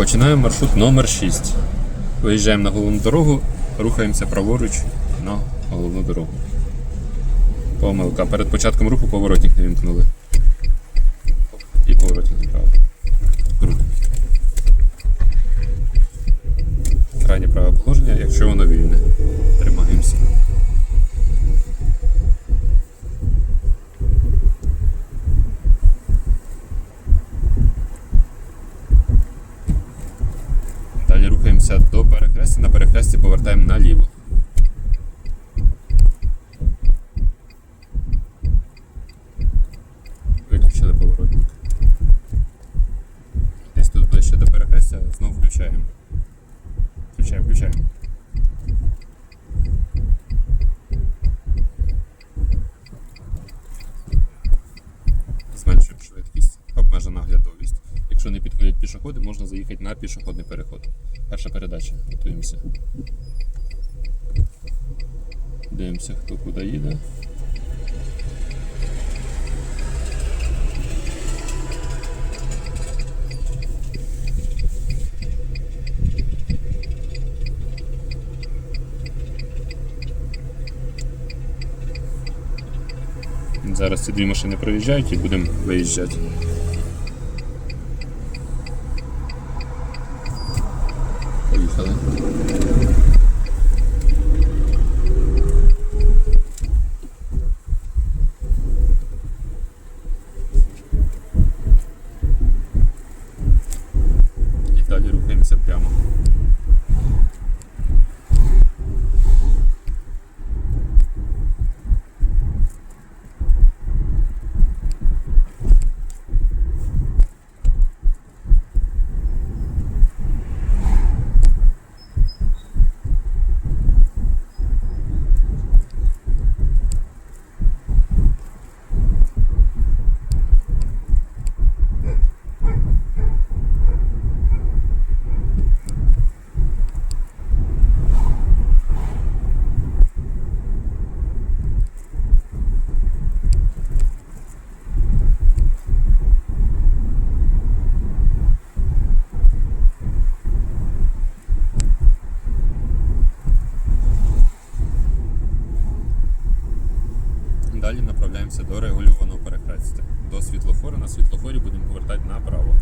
Починаємо маршрут номер 6. Виїжджаємо на головну дорогу, рухаємося праворуч на головну дорогу. Помилка. Перед початком руху поворотник не вімкнули. І поворотник направо. Рух. Крайнє праве положення, якщо воно вільне. Тримаємося. Далі рухаємося до перехрестя. На перехресті повертаємо наліво. Виключили поворотник. Десь тут ближче до перехрестя, знову включаємо. Включаємо, включаємо. Зменшуємо швидкість, обмежена оглядовість. Якщо не підходять пішоходи, можна заїхати на пішохідний переход. Перша передача. Готуємося. Дивимося, хто куди їде. Зараз ці дві машини проїжджають і будемо виїжджати. Поїхали. І далі рухаємося прямо. Далі до регульованого перехрестя. До світлофора. На світлофорі будемо повертати направо.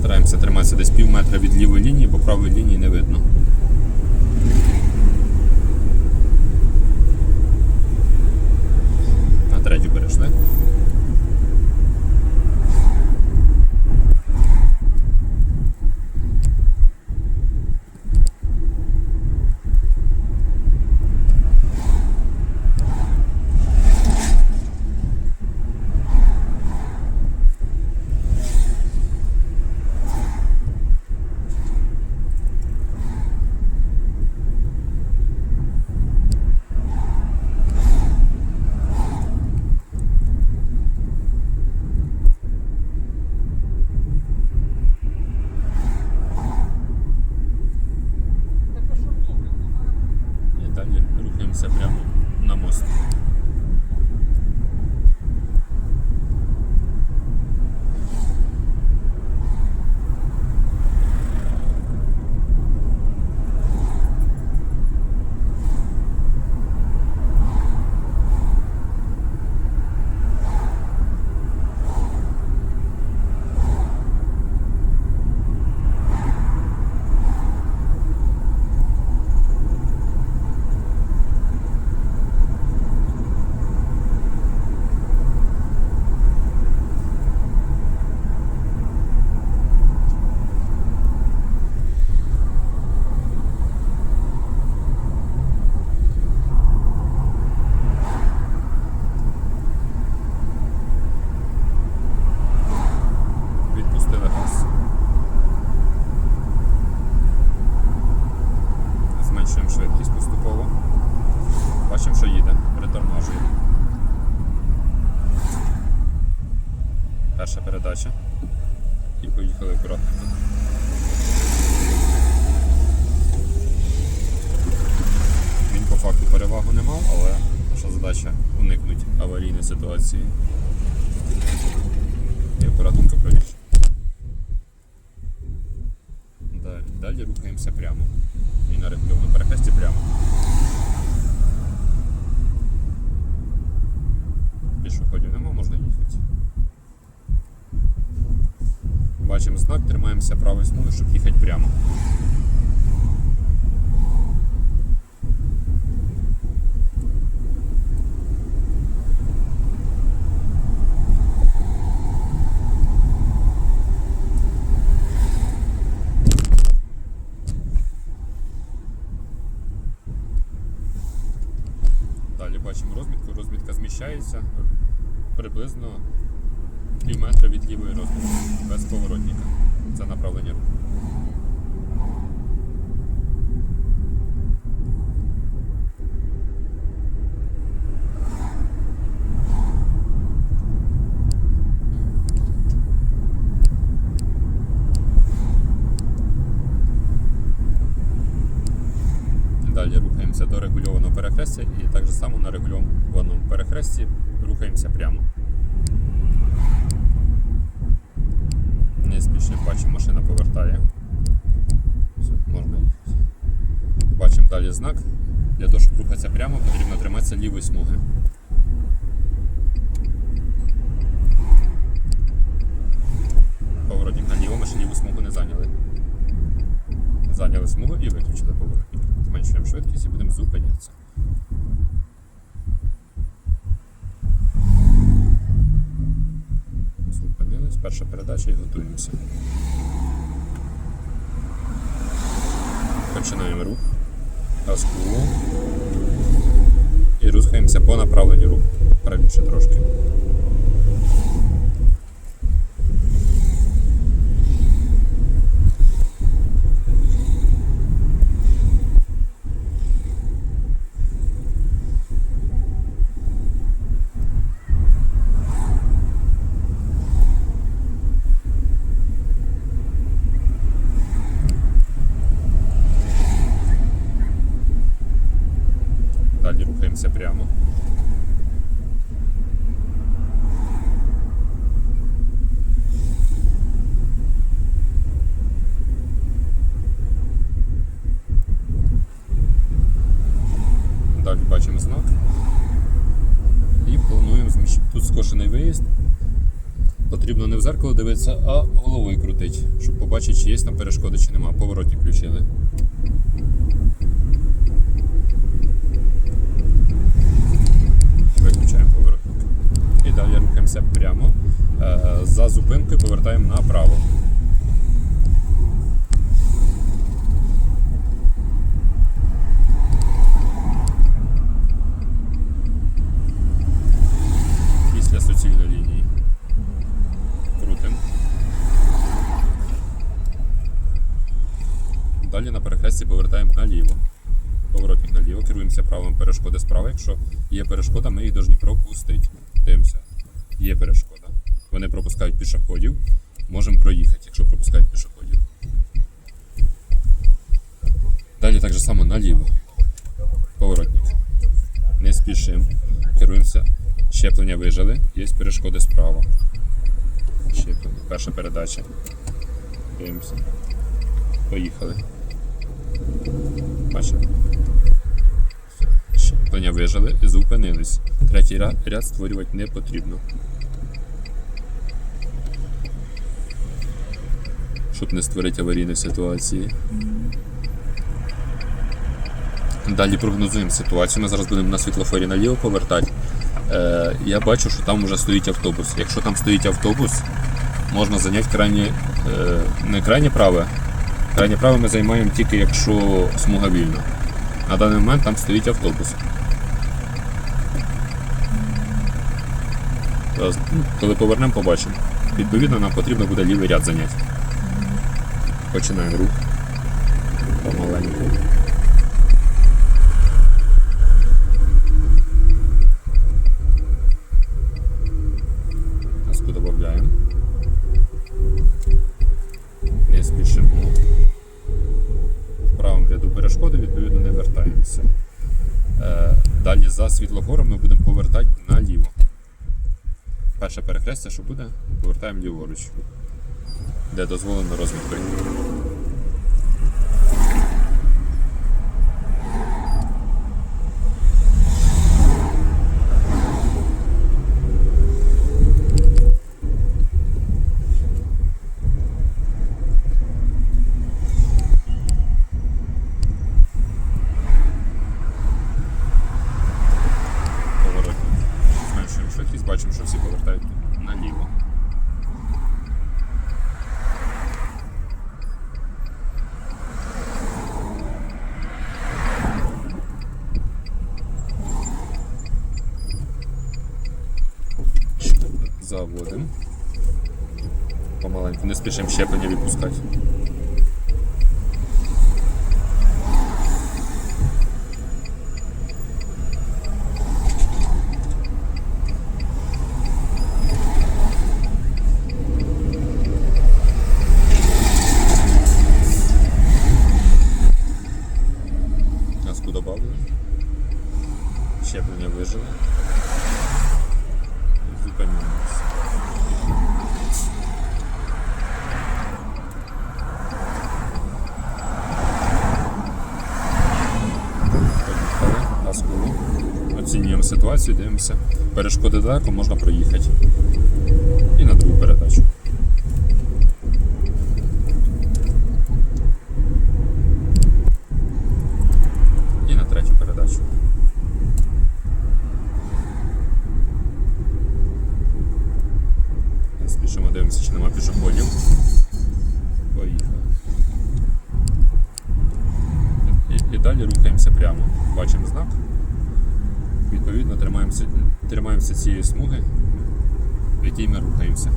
Стараємося триматися десь пів метра від лівої лінії, бо правої лінії не видно. Далі рухаємося прямо. І на ринковому перехресті прямо. Пішоходів нема, можна їхати. Бачимо знак, тримаємося правою смуги, щоб їхати прямо. Далі бачимо розмітку. Розмітка зміщається приблизно пів метра від лівої розмітки, без поворотника. Це направлення руху. Далі рухаємося до регульованого перехрестя і так же само на перехресті рухаємося прямо. Не спішно бачимо, машина повертає. Все, можна. Бачимо далі знак. Для того, щоб рухатися прямо, потрібно триматися лівої смуги. Поворотник наліво, ми ще ліву смугу не зайняли. Зайняли смугу і виключили поворотник. Зменшуємо швидкість і будемо зупинятися. Зупинились, перша передача і готуємося. Починаємо рух. Газку. І рухаємося по направленню руху. Правіше трошки. Далі рухаємося прямо. Далі бачимо знак. І плануємо зміщити. Тут скошений виїзд. Потрібно не в зеркало дивитися, а головою крутить, щоб побачити, чи є там перешкоди, чи нема. Поворотні включили. Виключаємо поворотник. І далі рухаємося прямо. Е, За зупинкою повертаємо направо. Перехресті повертаємо наліво. Поворотник наліво, керуємося правилом перешкоди справа. Якщо є перешкода, ми їх повинні пропустити. Дивимося. Є перешкода. Вони пропускають пішоходів. Можемо проїхати, якщо пропускають пішоходів. Далі так же само наліво. Поворотник. Не спішимо. Керуємося. Щеплення вижили. Є перешкоди справа. Щеплення. Перша передача. Дивимося. Поїхали. Бачимо. Щеплення вижили і зупинились. Третій ряд, ряд створювати не потрібно. Щоб не створити аварійної ситуації. Далі прогнозуємо ситуацію. Ми зараз будемо на світлофорі наліво повертати. Е, я бачу, що там вже стоїть автобус. Якщо там стоїть автобус, можна зайняти крайнє, е, не крайнє праве. Крайнє право ми займаємо тільки якщо смуга вільна. На даний момент там стоїть автобус. Зараз, ну, Коли повернемо, побачимо. Відповідно, нам потрібно буде лівий ряд зайняти. Починаємо рух. Помаленьку. що буде, повертаємо ліворуч, де дозволено розмір розмітка. Заводим. Помаленьку, не спішимо щеплення відпускати. оцінюємо ситуацію, дивимося, перешкоди далеко можна проїхати. І на другу передачу. якій ми рухаємося.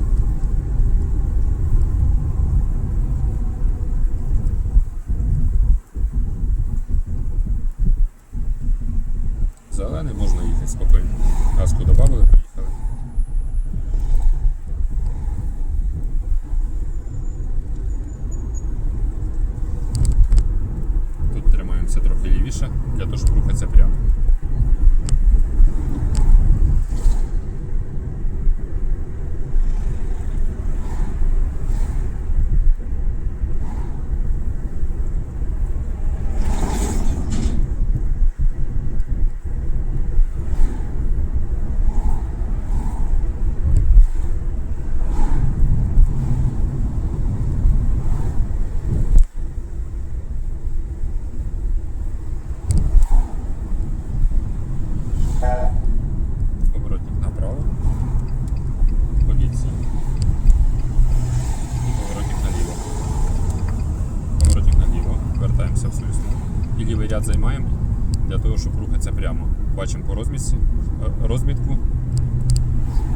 бачимо по розмітці, е, розмітку,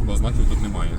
бо знаків тут немає.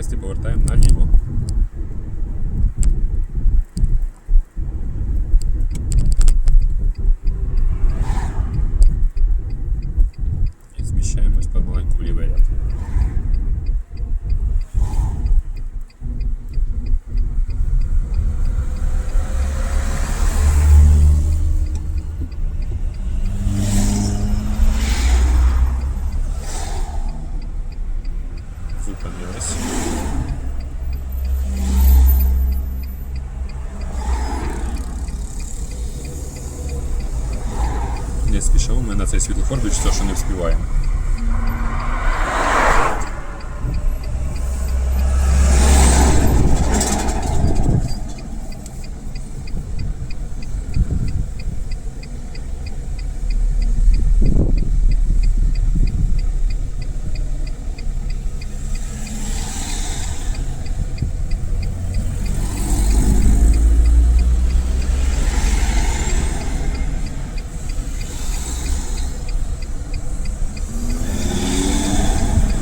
Перехресті повертаємо наліво. І зміщаємось помаленьку в лівий ряд. Зупинились. Не спішимо, ми на цей світлофор більше що не вспіваємо.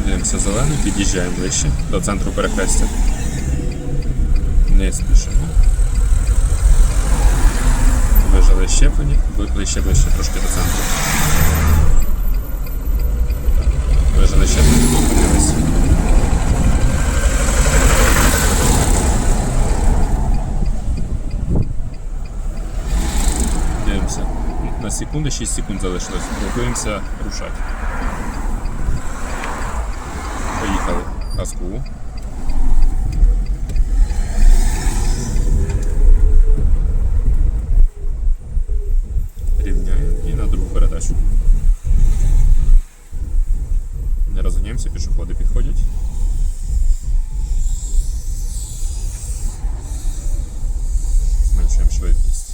Дивимося зелений, під'їжджаємо ближче до центру перехрестя. Не спішимо. Вижали щеплення, бли- ближче, ближче трошки до центру. Вижали щеплення, зупинились. Дивимося. На секунди, 6 секунд залишилось. Готуємося рушати. Поїхали. Газку. Рівняємо і на другу передачу. Не розганяємося, пішоходи підходять. Зменшуємо швидкість.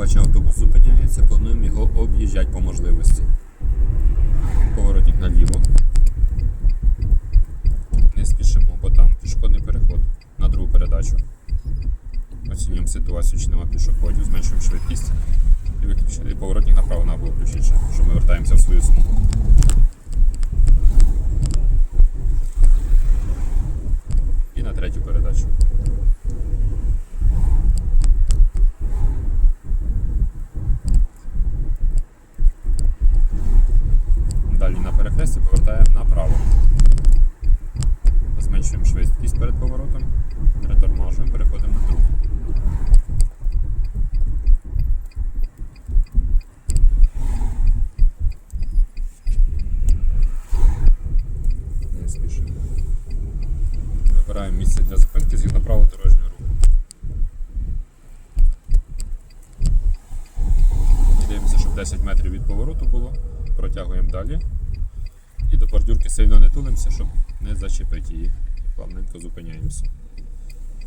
Бачу, автобус зупиняється, плануємо його об'їжджати по можливості. Поворотник наліво. Не спішимо, бо там пішохідний переход на другу передачу. Оцінюємо ситуацію, чи нема пішоходів, зменшуємо швидкість і. І поворотник направо на було включити, що ми вертаємося в свою смугу. І на третю передачу. Далі на перехресті направо. Зменшуємо швидкість перед поворотом, притормажуємо, переходимо на другу. Вибираємо місце для зупинки згідно правил дорожнього руху. Дивимося, щоб 10 метрів від повороту було. Протягуємо далі. І до бордюрки сильно не тулимося, щоб не зачепити її. Плавненько зупиняємося.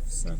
Все.